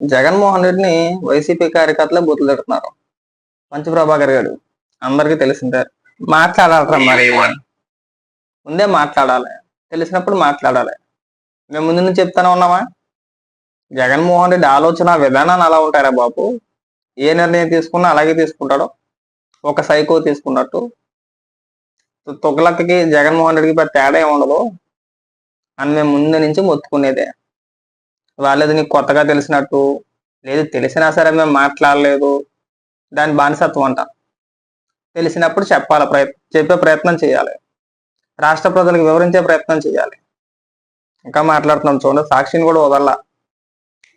జగన్మోహన్ రెడ్డిని వైసీపీ కార్యకర్తలే బూతులు తిడుతున్నారు. మంచి ప్రభాకర్ గారు అందరికీ తెలిసిందే. మాట్లాడాలరా మరి ముందే మాట్లాడాలి. తెలిసినప్పుడు మాట్లాడాలి. మేము ముందు నుంచి చెప్తానే ఉన్నామా? జగన్మోహన్ రెడ్డి ఆలోచన విధానాలు అలా ఉంటారా బాబు? ఏ నిర్ణయం తీసుకున్నా అలాగే తీసుకుంటాడు. ఒక సైకో తీసుకున్నట్టు. తొగలక్కకి జగన్మోహన్ రెడ్డికి పెద్ద తేడా ఏమి ఉండదు అని మేము ముందు నుంచి మొత్తుకునేదే. వాళ్ళది నీకు కొత్తగా తెలిసినట్టు. లేదు తెలిసినా సరే మేము మాట్లాడలేదు. దాని బానిసత్వం అంట. తెలిసినప్పుడు చెప్పాలి ప్రయత్నం చెప్పే ప్రయత్నం చేయాలి. రాష్ట్ర ప్రజలకు వివరించే ప్రయత్నం చేయాలి. ఇంకా మాట్లాడుతున్నాం చూడండి సాక్షిని కూడా వదల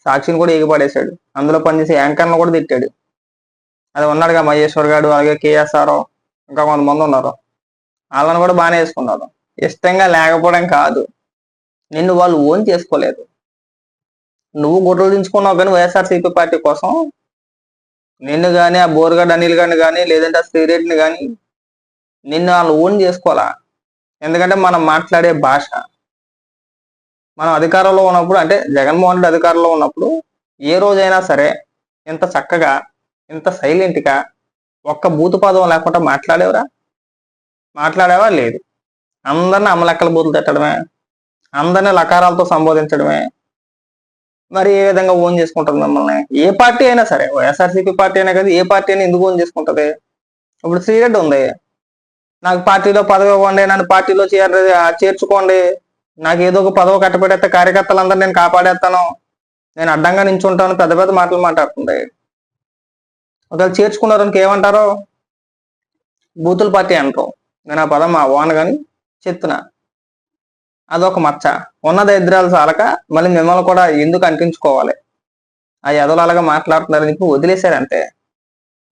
సాక్షిని కూడా ఎగిపడేశాడు. అందులో పనిచేసే యాంకర్ను కూడా తిట్టాడు. అది ఉన్నాడుగా మహేశ్వర్ గారు అలాగే కేఎస్ఆర్ ఇంకా కొంతమంది ఉన్నారు. వాళ్ళని కూడా బాగానే వేసుకున్నారు. ఇష్టంగా లేకపోవడం కాదు. నిన్ను వాళ్ళు ఓన్ చేసుకోలేదు. నువ్వు గుడ్రలు దించుకున్నావు కానీ వైఎస్ఆర్సీపీ పార్టీ కోసం. నిన్ను కానీ ఆ బోర్గడ్ అనిల్ గారిని కానీ లేదంటే ఆ శ్రీరెడ్డిని కానీ నిన్ను వాళ్ళు ఓన్ చేసుకోవాలా? ఎందుకంటే మనం మాట్లాడే భాష. మనం అధికారంలో ఉన్నప్పుడు అంటే జగన్మోహన్ రెడ్డి అధికారంలో ఉన్నప్పుడు ఏ రోజైనా సరే ఇంత చక్కగా ఇంత సైలెంట్గా ఒక్క బూతు పదం లేకుండా మాట్లాడేవరా? మాట్లాడేవా? లేదు. అందరిని అమలెక్కల బూతులు తిట్టడమే. అందరిని లకారాలతో సంబోధించడమే. మరి ఏ విధంగా ఓన్ చేసుకుంటుంది మిమ్మల్ని? ఏ పార్టీ అయినా సరే వైఎస్ఆర్సీపీ పార్టీ అయినా కదా ఏ పార్టీ అయినా ఎందుకు ఓన్ చేసుకుంటది? ఇప్పుడు శ్రీరెడ్డి ఉంది. నాకు పార్టీలో పదవి ఇవ్వండి నన్ను పార్టీలో చేర చేర్చుకోండి. నాకు ఏదో ఒక పదవి కట్టబెట్టేస్తే కార్యకర్తలందరూ నేను కాపాడేస్తాను. నేను అడ్డంగా నించుంటాను పెద్ద పెద్ద మాటలు మాట్లాడుతుంది. ఒకవేళ చేర్చుకున్నారనికి ఏమంటారో? బూతుల పార్టీ అంటాం నేను ఆ పదం మా ఓన్ కానీ చెప్తున్నా. అదొక మచ్చ. ఉన్న దరిద్రాలు చాలక మళ్ళీ మిమ్మల్ని కూడా ఎందుకు అంటించుకోవాలి ఆ ఎదలు అలాగా మాట్లాడుతున్నారని చెప్పి వదిలేశారంటే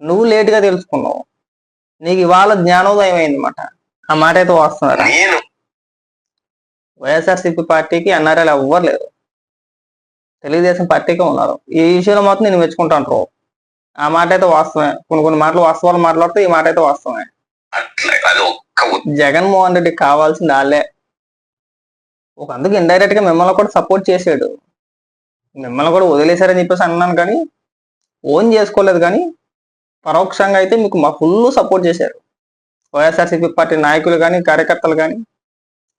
నువ్వు లేటుగా తెలుసుకున్నావు. నీకు ఇవాళ జ్ఞానోదయం అయిందన్నమాట. ఆ మాట అయితే వస్తున్నారు నేను వైఎస్ఆర్సీపీ పార్టీకి ఎన్ఆర్ఎల్ ఎవ్వరు లేరు తెలుగుదేశం పార్టీకే ఉన్నారు. ఈ విషయంలో మాత్రం నేను మెచ్చుకుంటాను ఆ మాట అయితే వాస్తవమే. కొన్ని కొన్ని మాటలు వాస్తవాలు మాట్లాడితే ఈ మాట అయితే వాస్తవమే. జగన్మోహన్ రెడ్డికి కావాల్సింది వాళ్ళే ఒక అందుకు ఇండైరెక్ట్గా మిమ్మల్ని కూడా సపోర్ట్ చేసాడు. మిమ్మల్ని కూడా వదిలేశారని చెప్పేసి అన్నాను కానీ ఓన్ చేసుకోలేదు కానీ పరోక్షంగా అయితే మీకు మా ఫుల్ సపోర్ట్ చేశారు. వైఎస్ఆర్సీపీ పార్టీ నాయకులు కానీ కార్యకర్తలు కానీ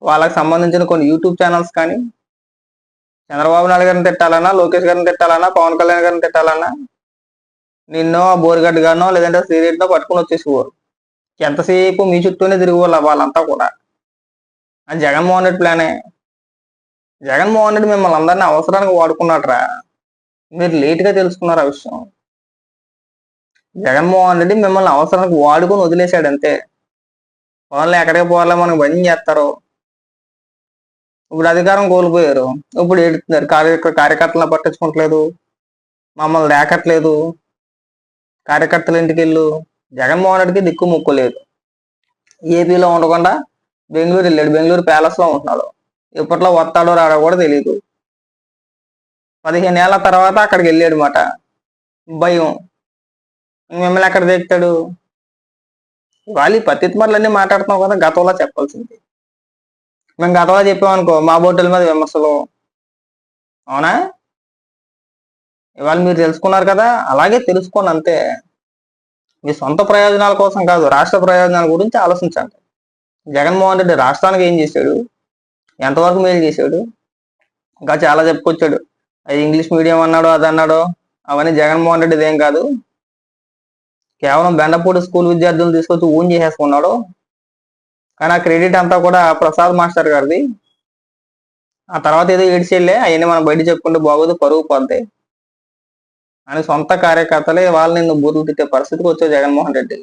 వాళ్ళకి సంబంధించిన కొన్ని యూట్యూబ్ ఛానల్స్ కానీ చంద్రబాబు నాయుడు గారిని తిట్టాలన్నా లోకేష్ గారిని తిట్టాలన్నా పవన్ కళ్యాణ్ గారిని తిట్టాలన్నా నిన్నో బోరిగడ్డ గానో లేదంటే శ్రీరెడ్డినో పట్టుకుని వచ్చేసేవారు. ఎంతసేపు మీ చుట్టూనే తిరిగి వాళ్ళంతా కూడా. అది జగన్మోహన్ రెడ్డి ప్లానే జగన్మోహన్ రెడ్డి మిమ్మల్ని అందరినీ అవసరానికి వాడుకున్నాడరా. మీరు లేట్గా తెలుసుకున్నారు ఆ విషయం. జగన్మోహన్ రెడ్డి మిమ్మల్ని అవసరానికి వాడుకొని వదిలేశాడు అంతే. వాళ్ళని ఎక్కడికి పోవాలో మనకు భయం చేస్తారు. ఇప్పుడు అధికారం కోల్పోయారు. ఇప్పుడు ఏడుతున్నారు కార్య కార్యకర్తలను పట్టించుకోవట్లేదు మమ్మల్ని లేకట్లేదు కార్యకర్తల ఇంటికి వెళ్ళు. జగన్మోహన్ రెడ్డికి దిక్కు ముక్కు లేదు. ఏపీలో ఉండకుండా బెంగళూరు వెళ్ళాడు. బెంగళూరు ప్యాలెస్లో ఉంటున్నాడు. ఎప్పట్లో వస్తాడో రాడో కూడా తెలియదు పదిహేను ఏళ్ళ తర్వాత అక్కడికి వెళ్ళాడు మాట భయం. మిమ్మల్ని ఎక్కడ దిగుతాడు వాళ్ళు ఈ పత్తిత్మర్లన్నీ మాట్లాడుతున్నావు కదా గతంలో చెప్పాల్సింది. మేము గతంలో చెప్పామనుకో మా బోర్డుల మీద విమర్శలు. అవునా? ఇవాళ మీరు తెలుసుకున్నారు కదా అలాగే తెలుసుకోండి అంతే. మీ సొంత ప్రయోజనాల కోసం కాదు రాష్ట్ర ప్రయోజనాల గురించి ఆలోచించండి. జగన్మోహన్ రెడ్డి రాష్ట్రానికి ఏం చేశాడు? ఎంతవరకు మేలు చేశాడు? ఇంకా చాలా చెప్పుకొచ్చాడు. అది ఇంగ్లీష్ మీడియం అన్నాడు అది అన్నాడు అవన్నీ జగన్మోహన్ రెడ్డిది ఏం కాదు. కేవలం బెండపూడి స్కూల్ విద్యార్థులు తీసుకొచ్చి ఊన్ చేసేసుకున్నాడు. కానీ ఆ క్రెడిట్ అంతా కూడా ప్రసాద్ మాస్టర్ గారిది. ఆ తర్వాత ఏదో ఏడ్చెళ్ళే అవన్నీ మనం బయట చెప్పుకుంటే బాగోదు పరుగు పోద్ది. అని సొంత కార్యకర్తలే వాళ్ళు నిన్ను బూర్లు తిట్టే పరిస్థితికి వచ్చావు జగన్మోహన్ రెడ్డి.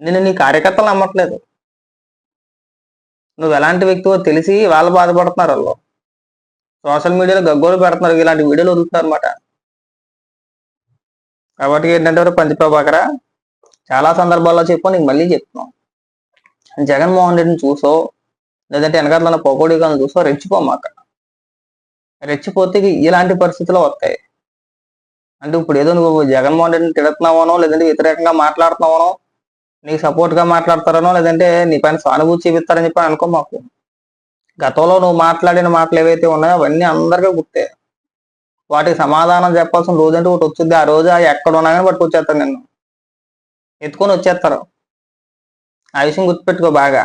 నేను నీ కార్యకర్తలు నమ్మట్లేదు. నువ్వు ఎలాంటి వ్యక్తివో తెలిసి వాళ్ళు బాధపడుతున్నారు వాళ్ళు. సోషల్ మీడియాలో గగ్గోలు పెడుతున్నారు ఇలాంటి వీడియోలు వదులుతున్నారు అనమాట కాబట్టి ఏంటంటే పంచప్రభాకర చాలా సందర్భాల్లో చెప్పు నీకు మళ్ళీ చెప్తున్నాం. జగన్మోహన్ రెడ్డిని చూసో లేదంటే వెనకాల పొగోడి కానీ చూసో రెచ్చిపోమాక రెచ్చిపోతే ఇలాంటి పరిస్థితులు వస్తాయి. అంటే ఇప్పుడు ఏదో నువ్వు జగన్మోహన్ రెడ్డిని తిడుతున్నావనో లేదంటే వ్యతిరేకంగా మాట్లాడుతున్నావనో నీకు సపోర్ట్గా మాట్లాడతారనో లేదంటే నీ పైన సానుభూతి చూపిస్తారని చెప్పి అనుకో మాకు. గతంలో నువ్వు మాట్లాడిన మాటలు ఏవైతే ఉన్నాయో అవన్నీ అందరికీ గుర్తే. వాటికి సమాధానం చెప్పాల్సిన రోజు అంటే ఒకటి వచ్చింది. ఆ రోజు ఎక్కడ ఉన్నా కానీ పట్టుకొచ్చేస్తాను నిన్ను. ఎత్తుకొని వచ్చేస్తారు. ఆ విషయం గుర్తుపెట్టుకో బాగా.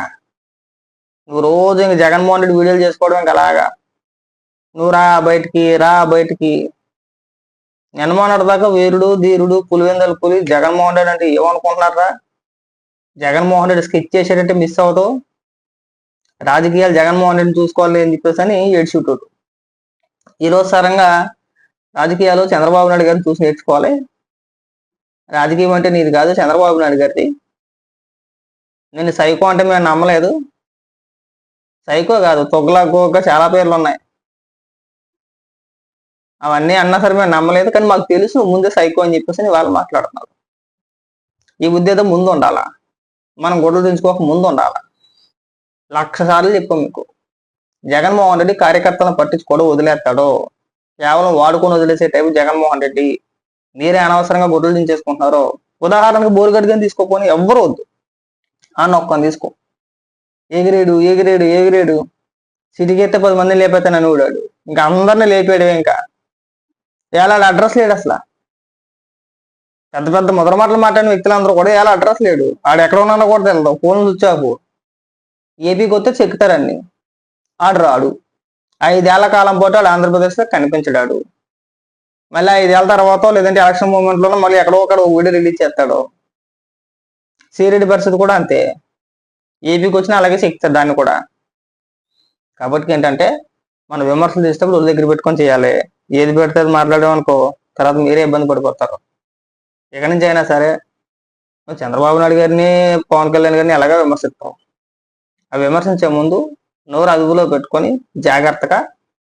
నువ్వు రోజు ఇంక జగన్మోహన్ రెడ్డి వీడియోలు చేసుకోవడం ఇంక అలాగా. నువ్వు రా బయటికి రా బయటికి. నిన్నమోనటి దాకా వీరుడు ధీరుడు పులివెందల పులి జగన్మోహన్ రెడ్డి అంటే ఏమనుకుంటున్నారా జగన్మోహన్ రెడ్డి స్కెచ్ చేసేటంటే మిస్ అవుతావు. రాజకీయాలు జగన్మోహన్ రెడ్డిని చూసుకోవాలి అని చెప్పేసి అని ఏడ్చుంటాడు. ఈరోజు సరంగా రాజకీయాలు చంద్రబాబు నాయుడు గారిని చూసి నేర్చుకోవాలి. రాజకీయం అంటే నీది కాదు చంద్రబాబు నాయుడు గారిది. నేను సైకో అంటే మేము నమ్మలేదు. సైకో కాదు తొగలాగోక చాలా పేర్లు ఉన్నాయి. అవన్నీ అన్నా సరే మేము నమ్మలేదు కానీ మాకు తెలుసు ముందే సైకో అని చెప్పేసి అని వాళ్ళు మాట్లాడుతున్నారు. ఈ బుద్ధి ఏదో ముందు ఉండాలా? మనం గొడవలు దించుకోక ముందు ఉండాలి? లక్ష సార్లు చెప్పాం మీకు. జగన్మోహన్ రెడ్డి కార్యకర్తలను పట్టించుకోవడం వదిలేస్తాడు? కేవలం వాడుకొని వదిలేసే టైపు జగన్మోహన్ రెడ్డి మీరే అనవసరంగా గొడవలు దించేసుకుంటున్నారు ఉదాహరణకు బోరుగడ్డిగా తీసుకోపోని ఎవ్వరు వద్దు. ఆ నొక్కని తీసుకో. ఎగిరేడు ఎగిరేడు ఎగిరేడు. సిటీకి ఎత్తే పది మందిని లేపేస్తానని ఊడాడు. ఇంకా అందరిని లేపాడు ఇంకా. ఎలా అడ్రస్ లేడు అసలు. పెద్ద పెద్ద ముద్ర మాటలు మాట్లాడిన వ్యక్తులందరూ కూడా ఎలా అడ్రస్ లేడు. ఆడు ఎక్కడ ఉన్నాడో కూడా తెలియదు ఫోన్ స్విచ్ ఆఫ్. ఏపీకి వస్తే చెక్కుతారని ఆడు రాడు. ఐదేళ్ళ కాలం పాటు వాడు ఆంధ్రప్రదేశ్లో కనిపించడాడు. మళ్ళీ ఐదేళ్ళ తర్వాత లేదంటే ఎలక్షన్ మూమెంట్లో మళ్ళీ ఎక్కడో ఒకడు వీడియో రిలీజ్ చేస్తాడు. సీరెడ్డి పరిస్థితి కూడా అంతే. ఏపీకి వచ్చినా అలాగే చెక్తాడు దాన్ని కూడా. కాబట్టి ఏంటంటే మన విమర్శలు చేసేటప్పుడు ఒళ్ళు దగ్గర పెట్టుకొని చేయాలి. ఏది పెడితే అది మాట్లాడామనుకో తర్వాత మీరే ఇబ్బంది పడిపోతారు. ఎక్కడి నుంచి అయినా సరే చంద్రబాబు నాయుడు గారిని పవన్ కళ్యాణ్ గారిని ఎలాగో విమర్శిస్తావు ఆ విమర్శించే ముందు నోరు అదుపులో పెట్టుకొని జాగ్రత్తగా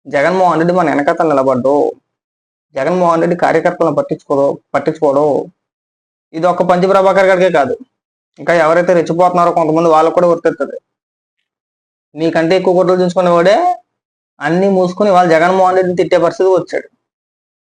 జగన్మోహన్ రెడ్డి మన వెనకతలు నిలబడ్డు. జగన్మోహన్ రెడ్డి కార్యకర్తలను పట్టించుకో పట్టించుకోడు. ఇది ఒక్క పంచి ప్రభాకర్ గారికే కాదు. ఇంకా ఎవరైతే రెచ్చిపోతున్నారో కొంతమంది వాళ్ళకు కూడా గుర్తిస్తుంది నీకంటే ఎక్కువ గొడవలు చూసుకునే వాడే అన్ని మూసుకొని వాళ్ళు జగన్మోహన్ రెడ్డిని తిట్టే పరిస్థితి వచ్చాడు.